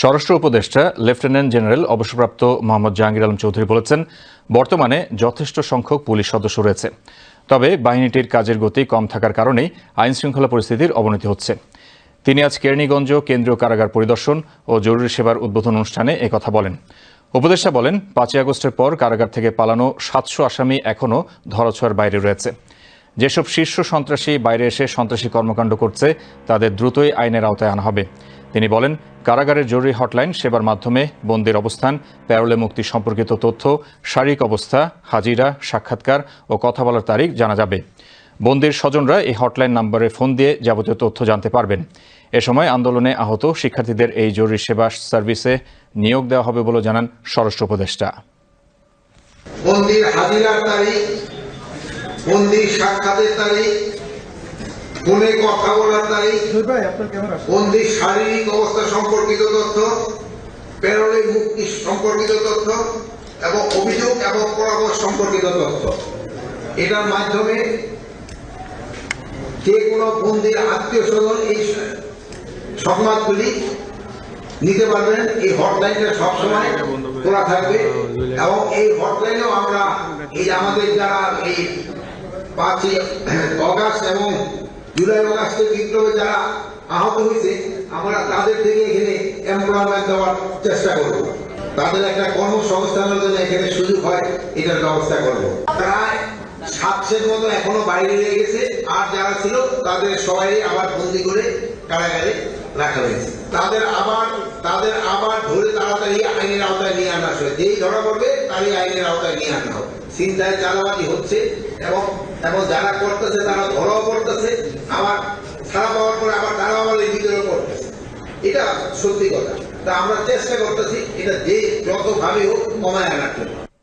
স্বরাষ্ট্র উপদেষ্টা, lieutenant general অবসরপ্রাপ্ত মোহাম্মদ জাহাঙ্গীর আলম চৌধুরী বলেছেন, বর্তমানে যথেষ্ট সংখ্যক পুলিশ সদস্য রয়েছে। তবে বাহিনীটির কাজের গতি কম থাকার কারণেই আইন শৃঙ্খলা পরিস্থিতির অবনতি হচ্ছে। তিনি আজ কেরানীগঞ্জ কেন্দ্রীয় কারাগার পরিদর্শন ও জরুরি সেবার উদ্বোধন অনুষ্ঠানে একথা বলেন। উপদেষ্টা বলেন, পাঁচই আগস্টের পর কারাগার থেকে পালানো সাতশো আসামি এখনও ধরাছোঁয়ার বাইরে রয়েছে। যেসব শীর্ষ সন্ত্রাসী বাইরে এসে সন্ত্রাসী কর্মকাণ্ড করছে, তাদের দ্রুতই আইনের আওতায় আনা হবে। তিনি বলেন, কারাগারের জরুরি হটলাইন সেবার মাধ্যমে বন্দির অবস্থান, প্যারোলে মুক্তি সম্পর্কিত তথ্য, শারীরিক অবস্থা, হাজিরা, সাক্ষাৎকার ও কথা বলার তারিখ জানা যাবে। বন্দির স্বজনরা এই হটলাইন নম্বরে ফোন দিয়ে যাবতীয় তথ্য জানতে পারবেন। এ সময় আন্দোলনে আহত শিক্ষার্থীদের এই জরুরি সেবা সার্ভিসে নিয়োগ দেওয়া হবে বলে জানান স্বরাষ্ট্র উপদেষ্টা। বন্দির হাজিরার তারিখ বন্দির সাক্ষাতের তারিখ ফোনে কথা বলার তারিখ বন্দির শারীরিক অবস্থা সম্পর্কিত তথ্য প্যারোলে মুক্তি সম্পর্কিত তথ্য এবং অভিযোগ এবং পরামর্শ সম্পর্কিত তথ্য। এটার মাধ্যমে যে কোনো বন্দির আত্মীয় স্বজন এই সংবাদগুলি নিতে পারবেন। এই হটলাইনটা সবসময় খোলা থাকবে। এবং এই হটলাইনেও আমরা এই আমাদের যারা এই পাঁচই অগাস্ট এবং জুলাই অগাস্টের বিপ্লবে যারা আহত হয়েছে, আমরা তাদের থেকে এখানে এমপ্লয়মেন্ট দেওয়ার চেষ্টা করব। তাদের একটা কর্মসংস্থানের জন্য এখানে সুযোগ হয়, এটার ব্যবস্থা করব। প্রায় সাতশের মতো এখনও বাইরে রয়ে গেছে, আর যারা ছিল, তাদের সবাই আবার বন্দি করে কারাগারে রাখা হয়েছে। তাদের আবার তাদের আবার ধরে তাড়াতাড়ি আইনের আওতায় নিয়ে আনা হবে যেই ধরা পড়বে তারই আইনের আওতায় নিয়ে আনা হবে। চিন্তায় চালাবাজি হচ্ছে এবং এবং যারা করতেছে তারা ধরাও করতেছে আবার ছাড়া পাওয়ার পরে আবার তারা আবার এই ভিতরেও করতেছে এটা সত্যি কথা। তা আমরা চেষ্টা করতেছি, এটা যে যতভাবে হোক কমায় আনার জন্য।